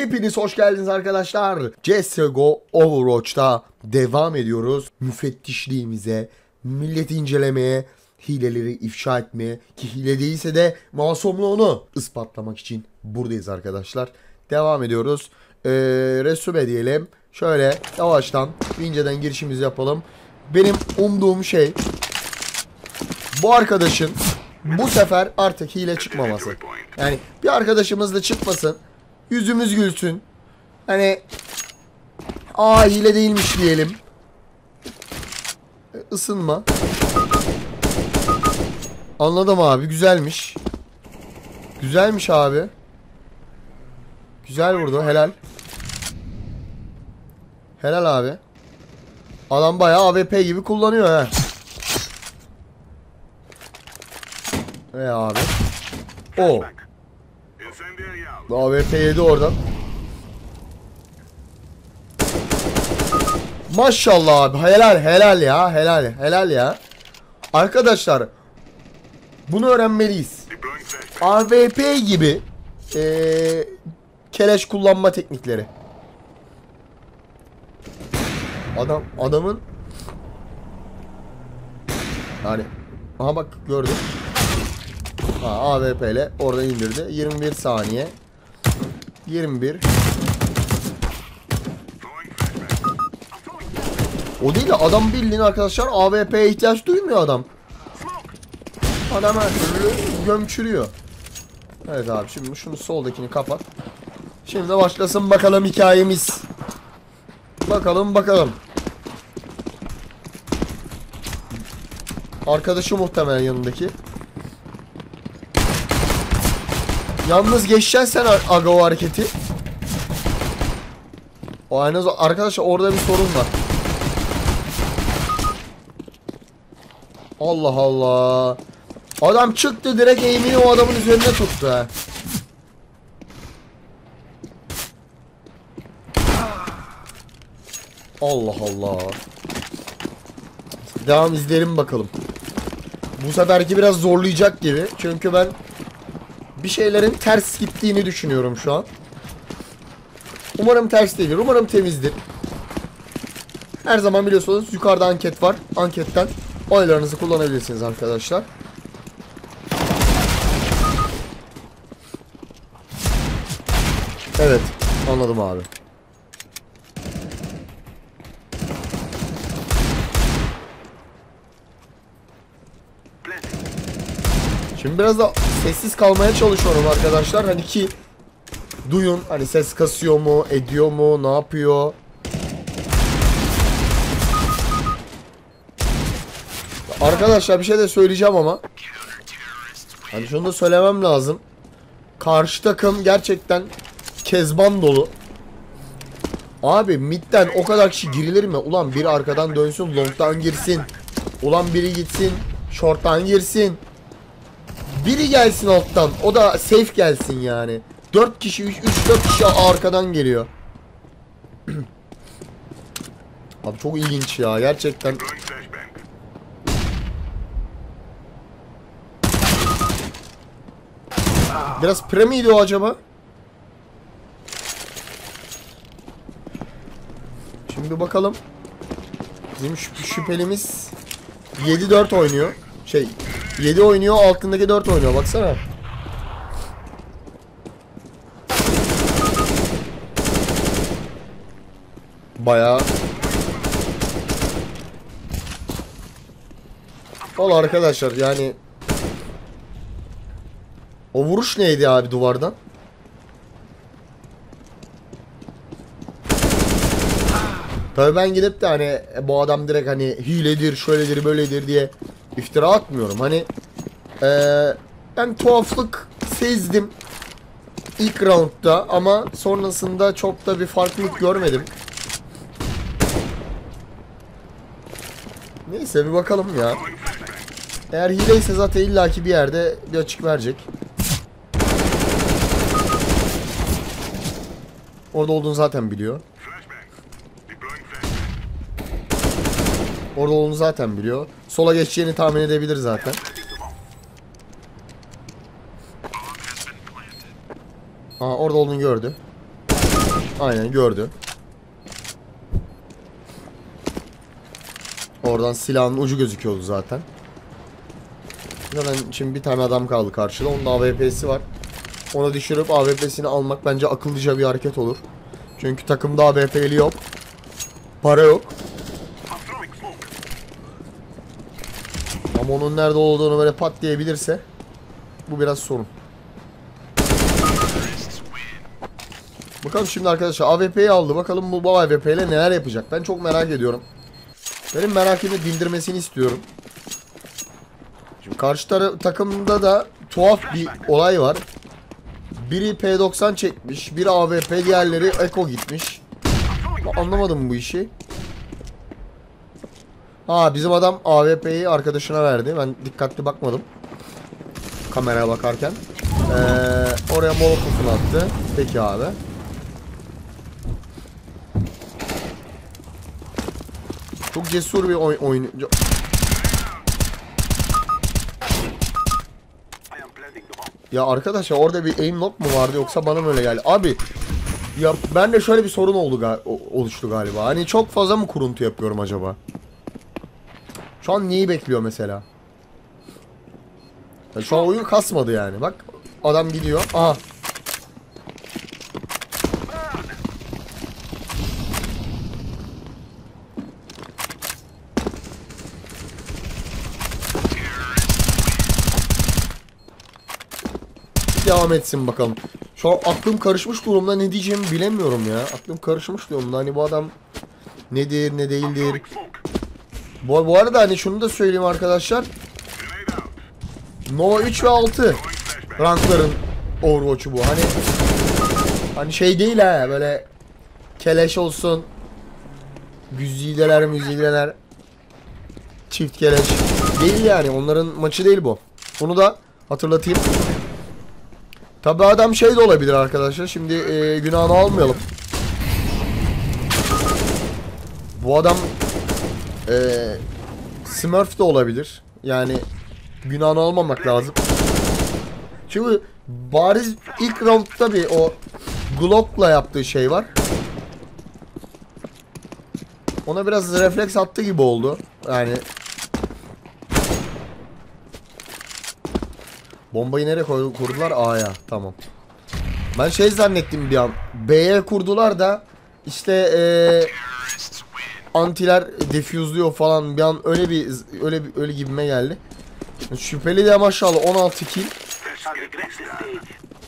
Hepiniz hoş geldiniz arkadaşlar. CSGO Overwatch'ta devam ediyoruz. Müfettişliğimize, milleti incelemeye, hileleri ifşa etmeye ki hile değilse de masumluğunu ispatlamak için buradayız arkadaşlar. Devam ediyoruz. Ee, Resume diyelim. Şöyle yavaştan inceden girişimizi yapalım. Benim umduğum şey bu arkadaşın bu sefer artık hile çıkmaması. Yani bir arkadaşımız da çıkmasın. Yüzümüz gülsün. Hani aa hile değilmiş diyelim. E, Isınma. Anladım abi güzelmiş. Güzelmiş abi. Güzel vurdu helal. Helal abi. Adam bayağı AWP gibi kullanıyor ha. E abi. O. AWP yedi oradan. Maşallah abi. Helal helal ya. Helal helal ya. Arkadaşlar bunu öğrenmeliyiz. AWP gibi eee keleş kullanma teknikleri. Adam adamın yani aha bak gördüm. Ha, AWP ile orada indirdi. 21 saniye. 21. O değil de adam bildiğin arkadaşlar AWP'ye ihtiyaç duymuyor adam. Adam her gömçürüyor. Evet abi şimdi şunu soldakini kapat. Şimdi başlasın bakalım hikayemiz. Bakalım bakalım. Arkadaşı muhtemelen yanındaki. Yalnız geçeceksin sen aga o hareketi. O aynı arkadaşlar orada bir sorun var. Allah Allah. Adam çıktı direkt eğimini o adamın üzerine tuttu ha. Allah Allah. Devam izleyelim bakalım. Bu seferki biraz zorlayacak gibi. Çünkü ben bir şeylerin ters gittiğini düşünüyorum şu an. Umarım ters değildir. Umarım temizdir. Her zaman biliyorsunuz yukarıda anket var. Anketten oylarınızı kullanabilirsiniz arkadaşlar. Evet. Anladım abi. Şimdi biraz da sessiz kalmaya çalışıyorum arkadaşlar. Hani ki duyun hani ses kasıyor mu, ediyor mu, ne yapıyor? Arkadaşlar bir şey de söyleyeceğim ama Hani şunu da söylemem lazım. Karşı takım gerçekten kezban dolu. Abi midden o kadar kişi girilir mi? Ulan biri arkadan dönsün, long'dan girsin. Ulan biri gitsin, short'tan girsin. Biri gelsin alttan. O da safe gelsin yani. 4 kişi 3 3 4 kişi arkadan geliyor. Abi çok ilginç ya gerçekten. Biraz pre miydi o acaba? Şimdi bakalım. Bizim şüp şüphelimiz 7-4 oynuyor. Şey 7 oynuyor altındaki 4 oynuyor baksana. Bayağı Valla arkadaşlar yani O vuruş neydi abi duvardan? Tabii ben gidip de hani e, bu adam direkt hani hiledir, şöyledir, böyledir diye iftira atmıyorum. Hani ee, ben tuhaflık sezdim ilk roundda ama sonrasında çok da bir farklılık görmedim. Neyse bir bakalım ya. Eğer hileyse zaten illaki bir yerde bir açık verecek. Orada olduğunu zaten biliyor. Orada olduğunu zaten biliyor. Sola geçeceğini tahmin edebilir zaten. Ha orada olduğunu gördü. Aynen gördü. Oradan silahın ucu gözüküyordu zaten. Zaten şimdi bir tane adam kaldı karşıda. Onun da AWP'si var. Onu düşürüp AWP'sini almak bence akıllıca bir hareket olur. Çünkü takımda AWP'li yok. Para yok. Ama onun nerede olduğunu böyle pat diyebilirse bu biraz sorun. Bakalım şimdi arkadaşlar AWP'yi aldı. Bakalım bu, bu AWP ile neler yapacak. Ben çok merak ediyorum. Benim merakımı dindirmesini istiyorum. Şimdi karşı tara- takımda da tuhaf bir olay var. Biri P90 çekmiş, biri AWP, diğerleri Eko gitmiş. Ama Anlamadım bu işi. Ha bizim adam AWP'yi arkadaşına verdi. Ben dikkatli bakmadım. Kameraya bakarken. Ee, oraya molotofunu attı. Peki abi. Çok cesur bir oy oyuncu. Ya arkadaşlar orada bir aim lock mu vardı yoksa bana mı öyle geldi? Abi ya ben de şöyle bir sorun oldu ga- oluştu galiba. Hani çok fazla mı kuruntu yapıyorum acaba? Şu an neyi bekliyor mesela? Ya şu an oyun kasmadı yani. Bak adam gidiyor. Aha. Devam etsin bakalım. Şu an aklım karışmış durumda ne diyeceğimi bilemiyorum ya. Aklım karışmış durumda. Hani bu adam nedir ne değildir. Bu, bu arada hani şunu da söyleyeyim arkadaşlar. Nova 3 ve 6 rankların Overwatch'u bu. Hani hani şey değil ha böyle keleş olsun. Güzideler müzideler. Çift keleş. Değil yani onların maçı değil bu. Bunu da hatırlatayım. Tabi adam şey de olabilir arkadaşlar. Şimdi e, günahını almayalım. Bu adam e, Smurf de olabilir. Yani günahını almamak lazım. Çünkü bariz ilk roundda bir o Glock'la yaptığı şey var. Ona biraz refleks attı gibi oldu. Yani Bombayı nereye kurdular? A'ya. Tamam. Ben şey zannettim bir an. B'ye kurdular da işte eee antiler defuse'luyor falan bir an öyle bir öyle bir öyle gibime geldi. Şüpheli de maşallah 16 kill.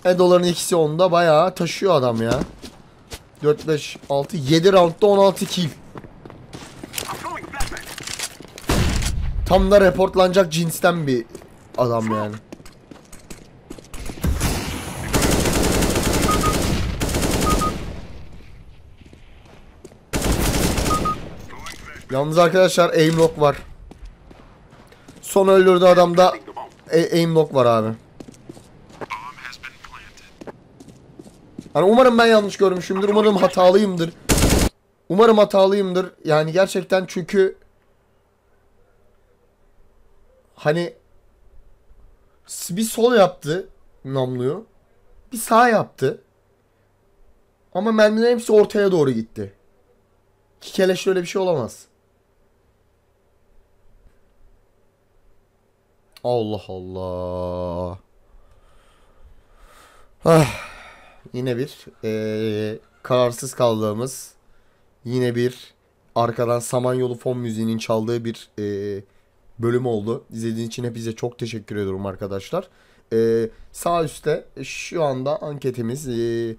E doların ikisi onda bayağı taşıyor adam ya. 4 5 6 7 roundda 16 kill. Tam da reportlanacak cinsten bir adam yani. Yalnız arkadaşlar aim lock var. Son öldürdüğü adamda aim lock var abi. Hani umarım ben yanlış görmüşümdür. Umarım hatalıyımdır. Umarım hatalıyımdır. Yani gerçekten çünkü hani bir sol yaptı namluyu. Bir sağ yaptı. Ama mermilerin hepsi ortaya doğru gitti. Ki keleşle öyle bir şey olamaz. Allah Allah. Ah, yine bir eee, kararsız kaldığımız yine bir arkadan Samanyolu fon müziğinin çaldığı bir eee, bölüm oldu. İzlediğiniz için hepinize çok teşekkür ediyorum arkadaşlar. Eee, sağ üstte şu anda anketimiz eee,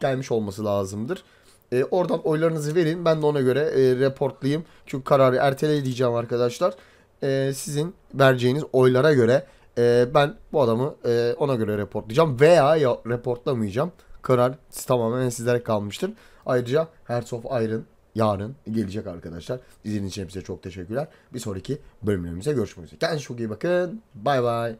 gelmiş olması lazımdır. E, oradan oylarınızı verin. Ben de ona göre e, reportlayayım. Çünkü kararı ertele diyeceğim arkadaşlar. E, sizin vereceğiniz oylara göre e, ben bu adamı e, ona göre reportlayacağım. Veya ya, reportlamayacağım. Karar tamamen sizlere kalmıştır. Ayrıca Hearts of Iron yarın gelecek arkadaşlar. İzlediğiniz için hepinize çok teşekkürler. Bir sonraki bölümlerimize görüşmek üzere. Kendinize çok iyi bakın. Bay bay.